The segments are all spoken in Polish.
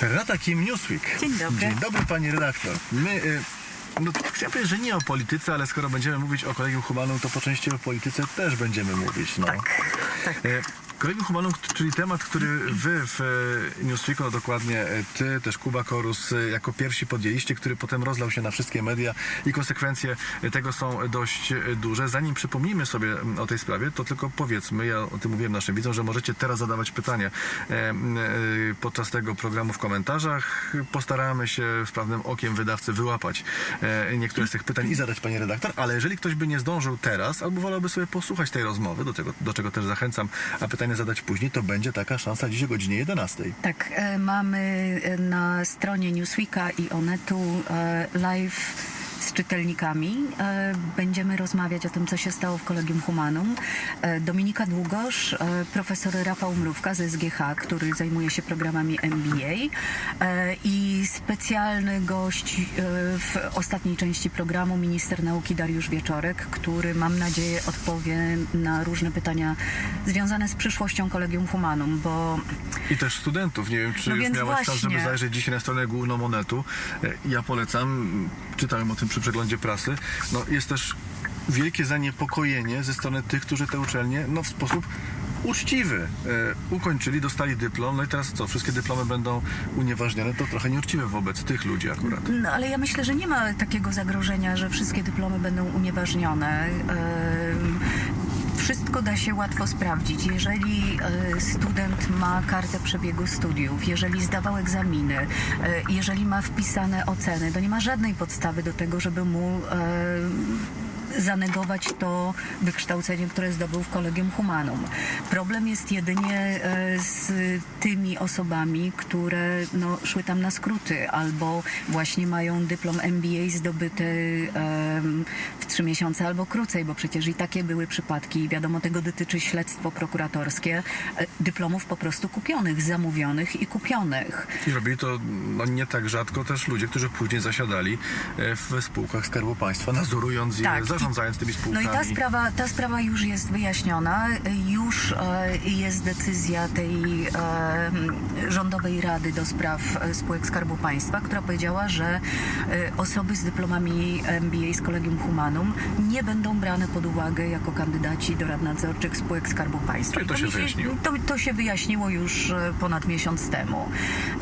Renata Kim, Newsweek. Dzień dobry. Dzień dobry, pani redaktor. My, y, no, chciałem powiedzieć, że nie o polityce, ale skoro będziemy mówić o Kolegium Humanum, to po części o polityce też będziemy mówić. No. Tak, tak. E, Kolegium Humanum, k- czyli temat, który wy w e, Newsweeku, no dokładnie e, ty, też Kuba Korus, e, jako pierwsi podjęliście, który potem rozlał się na wszystkie media i konsekwencje tego są dość duże. Zanim przypomnimy sobie o tej sprawie, to tylko powiedzmy, ja o tym mówiłem naszym widzom, że możecie teraz zadawać pytania e, m, e, podczas tego programu w komentarzach. Postaramy się sprawnym okiem wydawcy wyłapać niektóre z tych pytań i zadać pani redaktor, ale jeżeli ktoś by nie zdążył teraz, albo wolałby sobie posłuchać tej rozmowy, do, tego, do czego też zachęcam, a pytania zadać później, to będzie taka szansa dziś o godzinie 11. Tak, e, mamy e, na stronie Newsweeka i Onetu e, live z czytelnikami. E, Będziemy rozmawiać o tym, co się stało w Kolegium Humanum. E, Dominika Długosz, e, profesor Rafał Mrówka z SGH, który zajmuje się programami MBA i specjalny gość w ostatniej części programu, minister nauki Dariusz Wieczorek, który mam nadzieję odpowie na różne pytania związane z przyszłością Kolegium Humanum, bo I też studentów. Nie wiem, czy No już miałeś czas, właśnie. żeby zajrzeć dzisiaj na stronę główną Monetu. Ja polecam, czytałem o tym przy przeglądzie prasy. No, jest też wielkie zaniepokojenie ze strony tych, którzy te uczelnie no, w sposób uczciwy e, ukończyli, dostali dyplom, no i teraz co, wszystkie dyplomy będą unieważnione, to trochę nieuczciwe wobec tych ludzi akurat. No, ale ja myślę, że nie ma takiego zagrożenia, że wszystkie dyplomy będą unieważnione. Wszystko da się łatwo sprawdzić. Jeżeli e, student ma kartę przebiegu studiów, jeżeli zdawał egzaminy, e, jeżeli ma wpisane oceny, to nie ma żadnej podstawy do tego, żeby mu e, zanegować to wykształcenie, które zdobył w Kolegium Humanum. Problem jest jedynie e, z tymi osobami, które no, szły tam na skróty albo właśnie mają dyplom MBA zdobyty em, w trzy miesiące albo krócej, bo przecież i takie były przypadki wiadomo, tego dotyczy śledztwo prokuratorskie, e, dyplomów po prostu kupionych, zamówionych i kupionych. I robili to no, nie tak rzadko też ludzie, którzy później zasiadali e, w spółkach Skarbu Państwa, nadzorując je, Tak. Zarządzając tymi No spółkami. i ta sprawa, ta sprawa już jest wyjaśniona. Już e, jest decyzja tej e, rządowej rady do spraw e, spółek Skarbu Państwa, która powiedziała, że e, osoby z dyplomami MBA z Kolegium Humanum nie będą brane pod uwagę jako kandydaci do rad nadzorczych spółek Skarbu Państwa. Czyli to I się wyjaśniło. To, to się wyjaśniło już ponad miesiąc temu.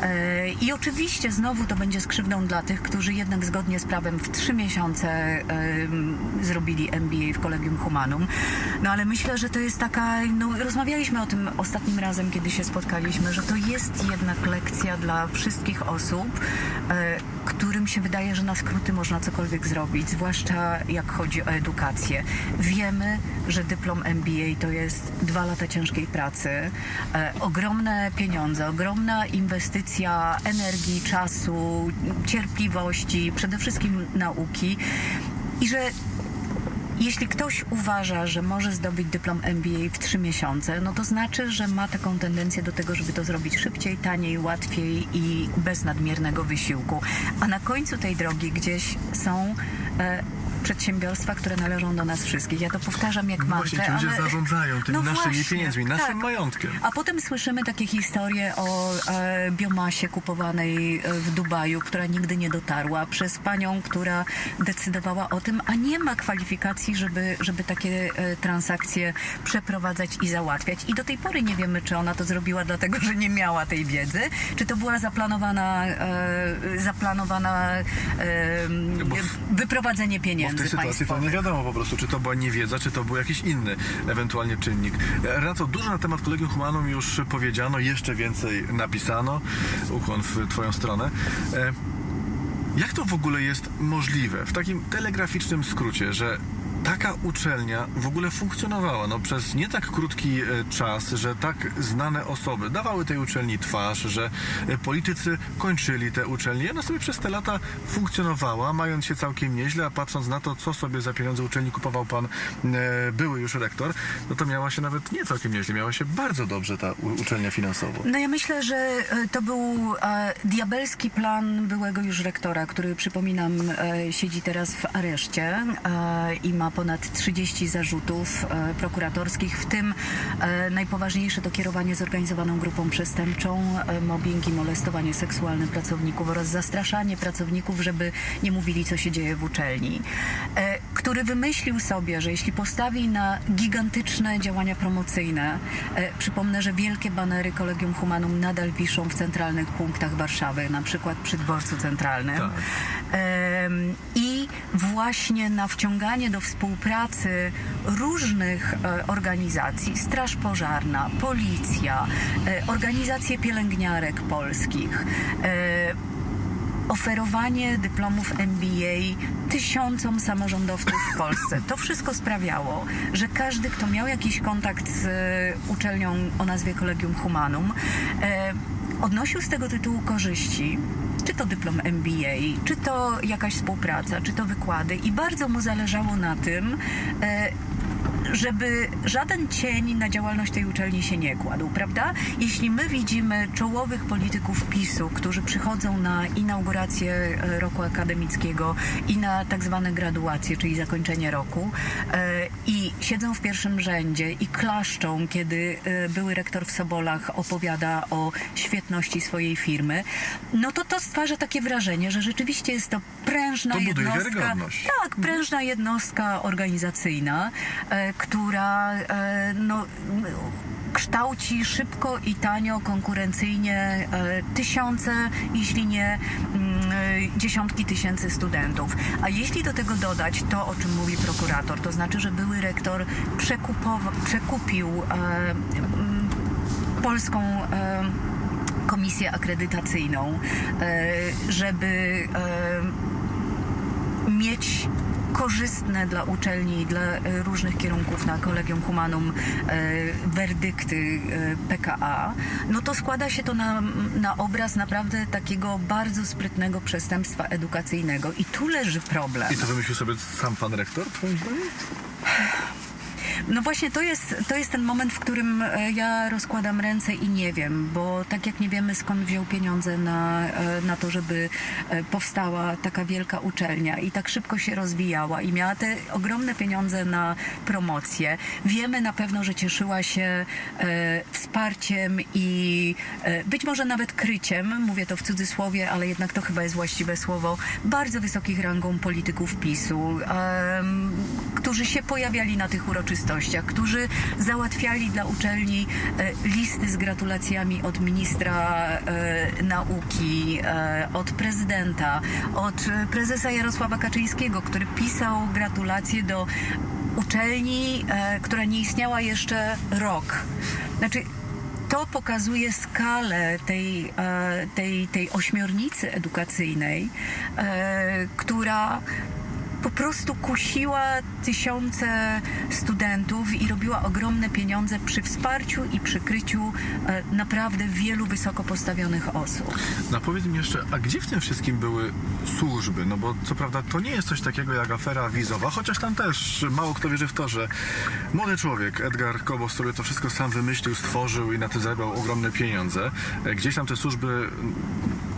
E, I oczywiście znowu to będzie skrzywdą dla tych, którzy jednak zgodnie z prawem w trzy miesiące em, zrobili MBA w Kolegium Humanum. No ale myślę, że to jest taka, no rozmawialiśmy o tym ostatnim razem, kiedy się spotkaliśmy, że to jest jednak lekcja dla wszystkich osób, e, którym się wydaje, że na skróty można cokolwiek zrobić, zwłaszcza jak chodzi o edukację. Wiemy, że dyplom MBA to jest dwa lata ciężkiej pracy, e, ogromne pieniądze, ogromna inwestycja energii, czasu, cierpliwości, przede wszystkim nauki i że jeśli ktoś uważa, że może zdobyć dyplom MBA w trzy miesiące, no to znaczy, że ma taką tendencję do tego, żeby to zrobić szybciej, taniej, łatwiej i bez nadmiernego wysiłku. A na końcu tej drogi gdzieś są e, przedsiębiorstwa, które należą do nas wszystkich. Ja to powtarzam jak No mantrę, właśnie, ludzie ale... zarządzają tymi naszymi pieniędzmi, naszym majątkiem. A potem słyszymy takie historie o e, biomasie kupowanej e, w Dubaju, która nigdy nie dotarła, przez panią, która decydowała o tym, a nie ma kwalifikacji, żeby, żeby takie e, transakcje przeprowadzać i załatwiać. I do tej pory nie wiemy, czy ona to zrobiła dlatego, że nie miała tej wiedzy, czy to była zaplanowana, e, zaplanowana e, wyprowadzenie Bo w tej sytuacji to nie wiadomo po prostu, czy to była niewiedza, czy to był jakiś inny ewentualnie czynnik. Renato, dużo na temat Kolegium Humanum już powiedziano, jeszcze więcej napisano. Ukłon w twoją stronę. E, Jak to w ogóle jest możliwe, w takim telegraficznym skrócie, że taka uczelnia w ogóle funkcjonowała no, przez nie tak krótki e, czas, że tak znane osoby dawały tej uczelni twarz, że e, politycy kończyli te uczelnie. Ona sobie przez te lata funkcjonowała, mając się całkiem nieźle, a patrząc na to, co sobie za pieniądze uczelni kupował pan e, były już rektor, no to miała się nawet nie całkiem nieźle, miała się bardzo dobrze ta u- uczelnia finansowo. No ja myślę, że e, to był e, diabelski plan byłego już rektora, który przypominam e, siedzi teraz w areszcie i ma ponad 30 zarzutów e, prokuratorskich, w tym e, najpoważniejsze to kierowanie zorganizowaną grupą przestępczą, e, mobbing i molestowanie seksualne pracowników oraz zastraszanie pracowników, żeby nie mówili, co się dzieje w uczelni. E, który wymyślił sobie, że jeśli postawi na gigantyczne działania promocyjne, e, przypomnę, że wielkie banery Kolegium Humanum nadal wiszą w centralnych punktach Warszawy, na przykład przy dworcu centralnym. Tak. Em, I właśnie na wciąganie do współpracy różnych e, organizacji, Straż Pożarna, Policja, e, organizacje pielęgniarek polskich, e, oferowanie dyplomów MBA tysiącom samorządowców w Polsce. To wszystko sprawiało, że każdy, kto miał jakiś kontakt z e, uczelnią o nazwie Collegium Humanum, e, odnosił z tego tytułu korzyści. Czy to dyplom MBA, czy to jakaś współpraca, czy to wykłady. I bardzo mu zależało na tym, e, żeby żaden cień na działalność tej uczelni się nie kładł, prawda? Jeśli my widzimy czołowych polityków PiSu, którzy przychodzą na inaugurację e, roku akademickiego i na tak zwane graduacje, czyli zakończenie roku e, i siedzą w pierwszym rzędzie i klaszczą, kiedy e, były rektor w Sobolach opowiada o świetności swojej firmy, no to to stwarza takie wrażenie, że rzeczywiście jest to prężna To jednostka. Tak, prężna jednostka organizacyjna, która e, no, kształci szybko i tanio, konkurencyjnie e, tysiące, jeśli nie mm, e, dziesiątki tysięcy studentów. A jeśli do tego dodać to, o czym mówi prokurator, to znaczy, że były rektor przekupił mm, polską komisję akredytacyjną, żeby mieć korzystne dla uczelni i dla e, różnych kierunków na Kolegium Humanum e, werdykty e, PKA, no to składa się to na, na obraz naprawdę takiego bardzo sprytnego przestępstwa edukacyjnego. I tu leży problem. I to wymyślił sobie sam pan rektor, twoim zdaniem? No właśnie to jest, to jest ten moment, w którym e, ja rozkładam ręce i nie wiem, bo tak jak nie wiemy skąd wziął pieniądze na, e, na to, żeby e, powstała taka wielka uczelnia i tak szybko się rozwijała i miała te ogromne pieniądze na promocję. Wiemy na pewno, że cieszyła się wsparciem i być może nawet kryciem, mówię to w cudzysłowie, ale jednak to chyba jest właściwe słowo, bardzo wysokich rangą polityków PiSu, którzy się pojawiali na tych uroczystościach, którzy załatwiali dla uczelni e, listy z gratulacjami od ministra e, nauki, e, od prezydenta, od prezesa Jarosława Kaczyńskiego, który pisał gratulacje do uczelni, która nie istniała jeszcze rok. Znaczy, to pokazuje skalę tej, tej, tej ośmiornicy edukacyjnej, która po prostu kusiła tysiące studentów i robiła ogromne pieniądze przy wsparciu i przykryciu e, naprawdę wielu wysoko postawionych osób. No powiedz mi jeszcze, a gdzie w tym wszystkim były służby? No bo co prawda to nie jest coś takiego jak afera wizowa, chociaż tam też mało kto wierzy w to, że młody człowiek, Edgar Kobos, który to wszystko sam wymyślił, stworzył i na tym zarabiał ogromne pieniądze, e, gdzieś tam te służby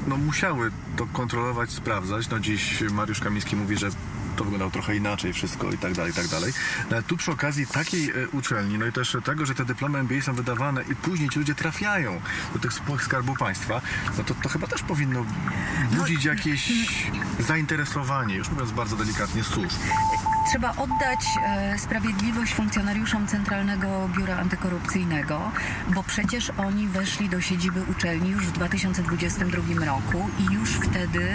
no, musiały to kontrolować, sprawdzać. No dziś Mariusz Kamiński mówi, że to wyglądało trochę inaczej wszystko i tak dalej, i tak dalej. No, ale tu przy okazji takiej e, uczelni, no i też tego, że te dyplomy MBA są wydawane i później ci ludzie trafiają do tych spółek Skarbu Państwa, no to, to chyba też powinno budzić jakieś zainteresowanie, już mówiąc bardzo delikatnie, służb. Trzeba oddać e, sprawiedliwość funkcjonariuszom Centralnego Biura Antykorupcyjnego, bo przecież oni weszli do siedziby uczelni już w 2022 roku i już wtedy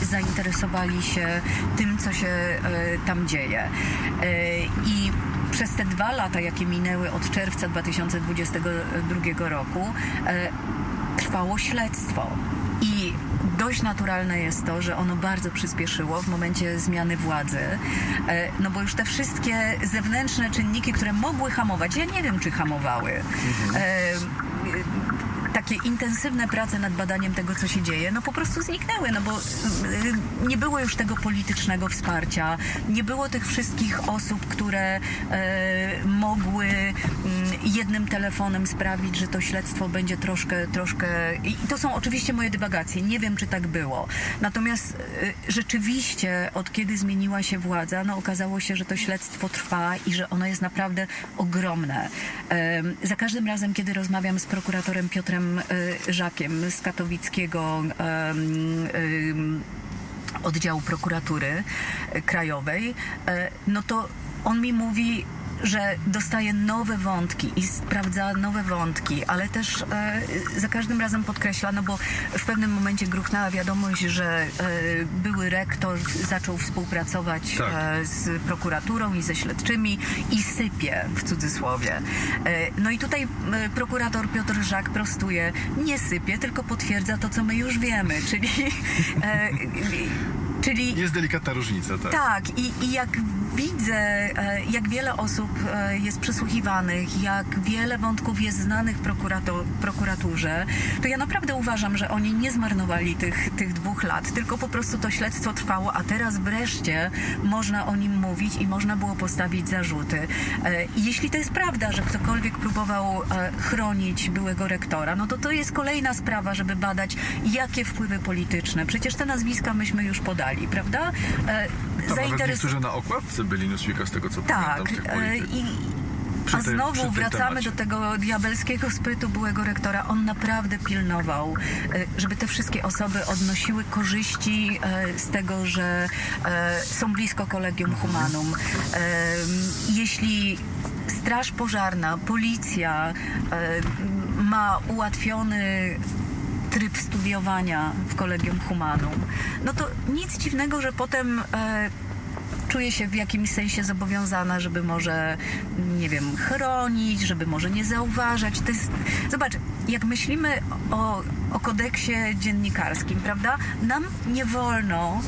e, zainteresowali się tym, co się e, tam dzieje. I przez te dwa lata, jakie minęły od czerwca 2022 roku, trwało śledztwo. Dość naturalne jest to, że ono bardzo przyspieszyło w momencie zmiany władzy, e, no bo już te wszystkie zewnętrzne czynniki, które mogły hamować, ja nie wiem, czy hamowały. E, tak takie intensywne prace nad badaniem tego, co się dzieje, no po prostu zniknęły, no bo y, nie było już tego politycznego wsparcia, nie było tych wszystkich osób, które e, mogły mm, jednym telefonem sprawić, że to śledztwo będzie troszkę, troszkę... I to są oczywiście moje dywagacje, nie wiem, czy tak było. Natomiast y, rzeczywiście od kiedy zmieniła się władza, no okazało się, że to śledztwo trwa i że ono jest naprawdę ogromne. Za każdym razem, kiedy rozmawiam z prokuratorem Piotrem y, Żakiem z katowickiego em, oddziału prokuratury e, krajowej, e, no to on mi mówi, że dostaje nowe wątki i sprawdza nowe wątki, ale też e, za każdym razem podkreśla, no bo w pewnym momencie gruchnęła wiadomość, że e, były rektor zaczął współpracować Tak. e, z prokuraturą i ze śledczymi i sypie w cudzysłowie. E, no i tutaj e, prokurator Piotr Żak prostuje, nie sypie, tylko potwierdza to, co my już wiemy, czyli... E, czyli Jest delikatna różnica, tak. tak, i, i jak widzę, e, jak wiele osób e, jest przesłuchiwanych, jak wiele wątków jest znanych prokuraturze, to ja naprawdę uważam, że oni nie zmarnowali tych, tych dwóch lat, tylko po prostu to śledztwo trwało, a teraz wreszcie można o nim mówić i można było postawić zarzuty. E, jeśli to jest prawda, że ktokolwiek próbował chronić byłego rektora, no to to jest kolejna sprawa, żeby badać, jakie wpływy polityczne. Przecież te nazwiska myśmy już podali, prawda? E, Tam nawet zainteres- niektórzy na okładce byli Newsweeka, z tego co tak, pamiętam, tych e, Przy a znowu wracamy do tego diabelskiego sprytu byłego rektora. On naprawdę pilnował, e, żeby te wszystkie osoby odnosiły korzyści e, z tego, że są blisko Kolegium Humanum. E, Jeśli Straż Pożarna, policja ma ułatwiony tryb studiowania w Kolegium Humanum, no to nic dziwnego, że potem e, czuję się w jakimś sensie zobowiązana, żeby może, nie wiem, chronić, żeby może nie zauważać. To jest, zobacz, jak myślimy o, o kodeksie dziennikarskim, prawda? Nam nie wolno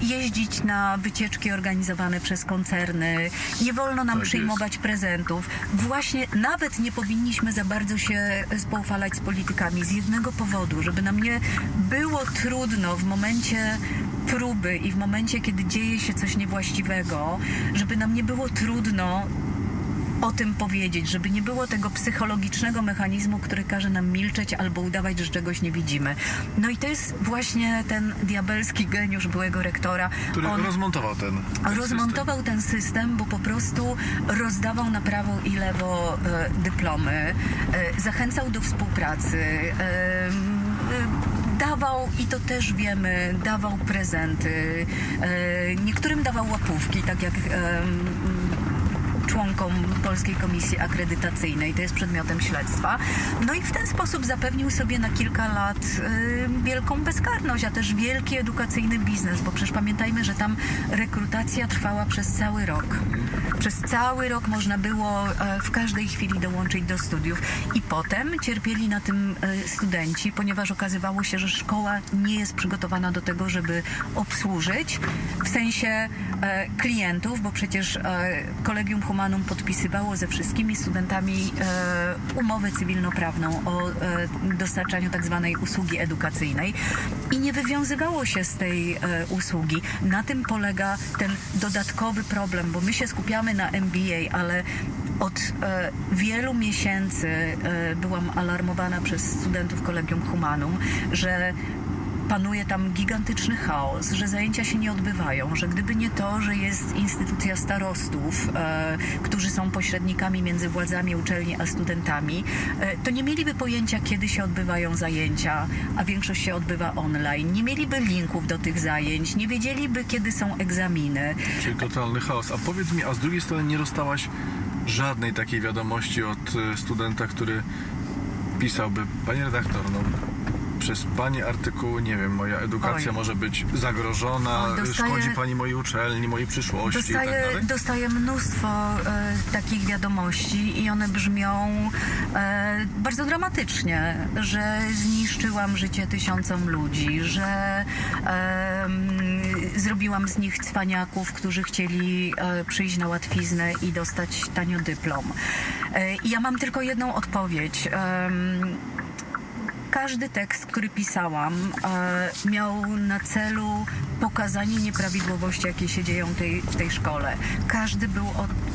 jeździć na wycieczki organizowane przez koncerny, nie wolno nam Tak przyjmować prezentów. Właśnie nawet nie powinniśmy za bardzo się spoufalać z politykami z jednego powodu, żeby nam nie było trudno w momencie próby i w momencie, kiedy dzieje się coś niewłaściwego, żeby nam nie było trudno o tym powiedzieć, żeby nie było tego psychologicznego mechanizmu, który każe nam milczeć albo udawać, że czegoś nie widzimy. No i to jest właśnie ten diabelski geniusz byłego rektora. Który On rozmontował ten, ten rozmontował ten system, bo po prostu rozdawał na prawo i lewo e, dyplomy, e, zachęcał do współpracy, e, e, dawał, i to też wiemy, dawał prezenty, e, niektórym dawał łapówki, tak jak członkom Polskiej Komisji Akredytacyjnej. To jest przedmiotem śledztwa. No i w ten sposób zapewnił sobie na kilka lat y, wielką bezkarność, a też wielki edukacyjny biznes, bo przecież pamiętajmy, że tam rekrutacja trwała przez cały rok. Przez cały rok można było e, w każdej chwili dołączyć do studiów i potem cierpieli na tym e, studenci, ponieważ okazywało się, że szkoła nie jest przygotowana do tego, żeby obsłużyć w sensie e, klientów, bo przecież Kolegium Humanum podpisywało ze wszystkimi studentami e, umowę cywilnoprawną o e, dostarczaniu tak zwanej usługi edukacyjnej i nie wywiązywało się z tej e, usługi. Na tym polega ten dodatkowy problem, bo my się skupiamy na MBA, ale od e, wielu miesięcy e, byłam alarmowana przez studentów Kolegium Humanum, że panuje tam gigantyczny chaos, że zajęcia się nie odbywają, że gdyby nie to, że jest instytucja starostów, e, którzy są pośrednikami między władzami uczelni a studentami, e, to nie mieliby pojęcia, kiedy się odbywają zajęcia, a większość się odbywa online. Nie mieliby linków do tych zajęć, nie wiedzieliby, kiedy są egzaminy. Czyli totalny chaos. A powiedz mi, a z drugiej strony nie dostałaś żadnej takiej wiadomości od e, studenta, który pisałby, panie redaktor, no przez pani artykuły, nie wiem, moja edukacja Oj. może być zagrożona, Oj, dostaję- szkodzi pani mojej uczelni, mojej przyszłości i tak Dostaję, dalej. dostaję mnóstwo e, takich wiadomości i one brzmią e, bardzo dramatycznie, że zniszczyłam życie tysiącom ludzi, że zrobiłam z nich cwaniaków, którzy chcieli e, przyjść na łatwiznę i dostać tanio dyplom. E, I ja mam tylko jedną odpowiedź. Em, każdy tekst, który pisałam, e, miał na celu pokazanie nieprawidłowości, jakie się dzieją tej, w tej szkole. Każdy był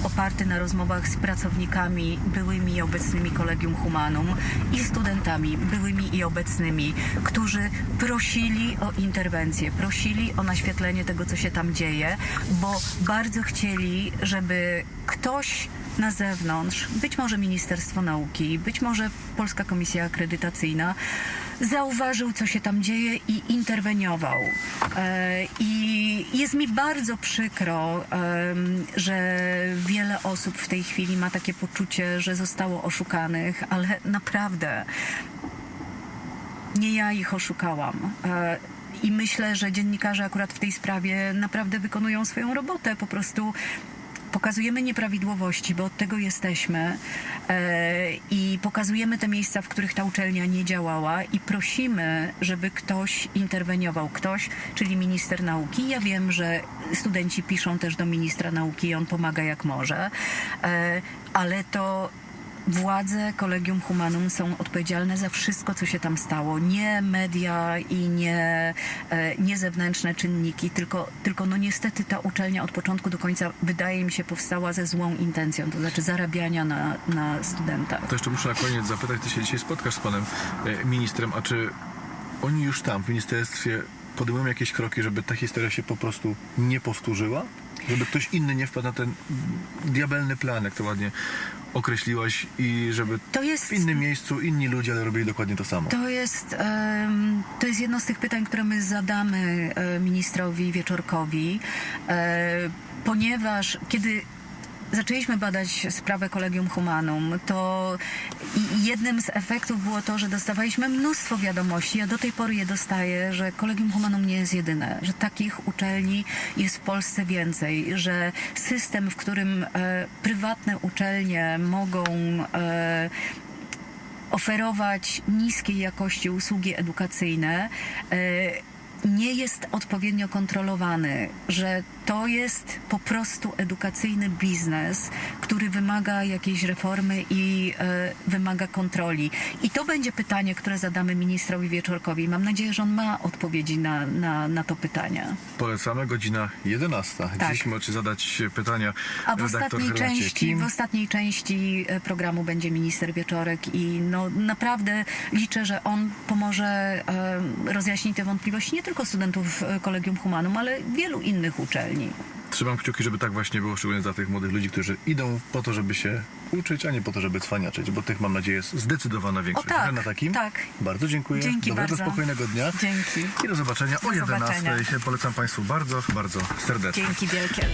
oparty na rozmowach z pracownikami, byłymi i obecnymi Kolegium Humanum i studentami, byłymi i obecnymi, którzy prosili o interwencję, prosili o naświetlenie tego, co się tam dzieje, bo bardzo chcieli, żeby ktoś na zewnątrz, być może Ministerstwo Nauki, być może Polska Komisja Akredytacyjna, zauważył, co się tam dzieje i interweniował. E, I jest mi bardzo przykro, że wiele osób w tej chwili ma takie poczucie, że zostało oszukanych, ale naprawdę nie ja ich oszukałam. E, I myślę, że dziennikarze akurat w tej sprawie naprawdę wykonują swoją robotę. Po prostu pokazujemy nieprawidłowości, bo od tego jesteśmy e, i pokazujemy te miejsca, w których ta uczelnia nie działała i prosimy, żeby ktoś interweniował. Ktoś, czyli minister nauki. Ja wiem, że studenci piszą też do ministra nauki i on pomaga jak może, e, ale to Władze Kolegium Humanum są odpowiedzialne za wszystko, co się tam stało. Nie media i nie, e, nie zewnętrzne czynniki, tylko, tylko no niestety ta uczelnia od początku do końca wydaje mi się powstała ze złą intencją, to znaczy zarabiania na, na studentach. To jeszcze muszę na koniec zapytać, ty się dzisiaj spotkasz z panem e, ministrem, a czy oni już tam w ministerstwie podejmują jakieś kroki, żeby ta historia się po prostu nie powtórzyła? Żeby ktoś inny nie wpadł na ten diabelny plan, jak to ładnie określiłaś i żeby To jest- w innym miejscu inni ludzie, ale robili dokładnie to samo. To jest, em, to jest jedno z tych pytań, które my zadamy e, ministrowi Wieczorkowi, e, ponieważ kiedy zaczęliśmy badać sprawę Kolegium Humanum, to jednym z efektów było to, że dostawaliśmy mnóstwo wiadomości. Ja do tej pory je dostaję, że Kolegium Humanum nie jest jedyne, że takich uczelni jest w Polsce więcej, że system, w którym e, prywatne uczelnie mogą e, oferować niskiej jakości usługi edukacyjne, e, nie jest odpowiednio kontrolowany, że to jest po prostu edukacyjny biznes, który wymaga jakiejś reformy i e, wymaga kontroli. I to będzie pytanie, które zadamy ministrowi Wieczorkowi. Mam nadzieję, że on ma odpowiedzi na, na, na to pytanie. Polecamy, godzina 11. Tak. Dziś możecie zadać pytania A w ostatniej, części, w ostatniej części e, programu będzie minister Wieczorek i no, naprawdę liczę, że on pomoże e, rozjaśnić te wątpliwości nie tylko studentów e, Kolegium Humanum, ale wielu innych uczelni. Trzymam kciuki, żeby tak właśnie było, szczególnie dla tych młodych ludzi, którzy idą po to, żeby się uczyć, a nie po to, żeby cwaniaczyć, bo tych mam nadzieję jest zdecydowana większość. O tak, Na takim? tak. Bardzo dziękuję. Dzięki Dobrego, bardzo. spokojnego dnia. Dzięki. I do zobaczenia o Do 11. zobaczenia. Polecam Państwu bardzo, bardzo serdecznie. Dzięki wielkie.